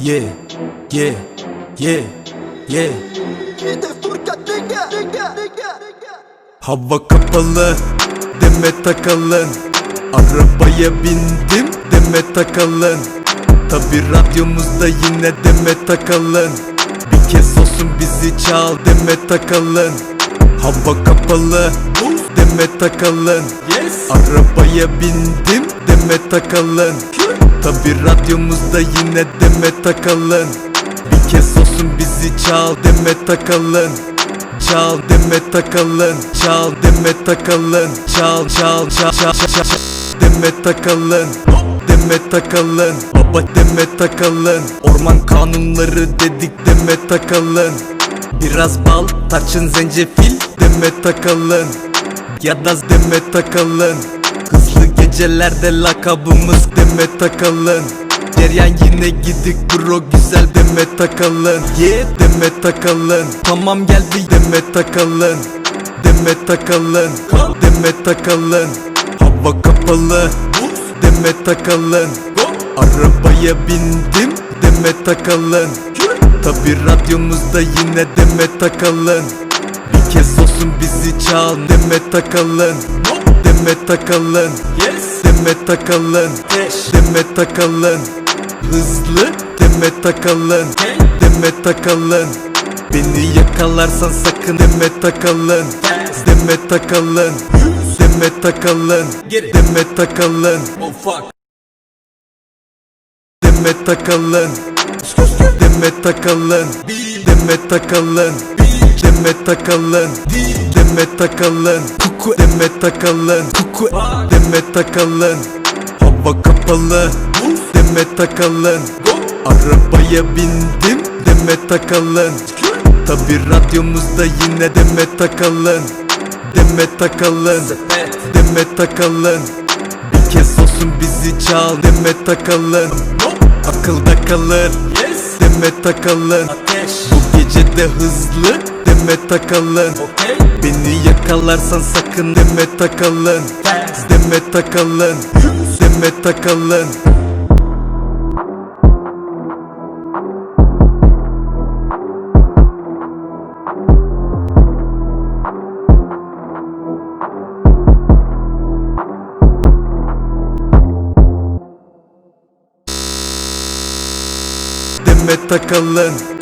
Yeah, yeah, yeah, yeah. Hava kapalı, deme takalın Arabaya bindim, deme takalın Tabi radyomuzda yine deme takalın Bir kez olsun bizi çal, deme takalın Hava kapalı, deme takalın Arabaya bindim, deme takalın Tabi radyomuzda yine deme takalın Bir kez olsun bizi çal, deme takalın Çal deme takalın Çal deme takalın Çal çal çal çal çal çal Deme takalın Deme takalın Baba deme takalın Orman kanunları dedik deme takalın Biraz bal, tarçın, zencefil deme takalın Ya da deme takalın Gecelerde lakabımız Demet Akalın Deryan yine gidik bro güzel Demet Akalın Yeah Demet Akalın Tamam geldi Demet Akalın Demet Akalın Demet Akalın Hava kapalı. Demet Akalın Arabaya bindim Demet Akalın Tabi radyomuzda yine Demet Akalın Bir kez olsun bizi çal Demet Akalın Demet Akalın yes. Demet Akalın Teş. Demet Akalın Hızlı Demet Akalın hey. Demet Akalın Beni yakalarsan sakın Demet Akalın yes. Demet Akalın yes. Demet Akalın Demet Akalın Oh fuck Demet Akalın Demet Akalın Demet Akalın Demet Akalın Demet Akalın Kuku Demet Akalın Kuku Demet Akalın Hava kapalı. Demet Akalın Arabaya bindim. Demet Akalın Tabi radyomuzda yine Demet Akalın Demet Akalın Demet Akalın Bir kez olsun bizi çal. Demet Akalın Akılda kalır. Demet Akalın bu gece de hızlı Deme takalın Beni yakalarsan sakın deme takalın Deme takalın Deme takalın Deme takalın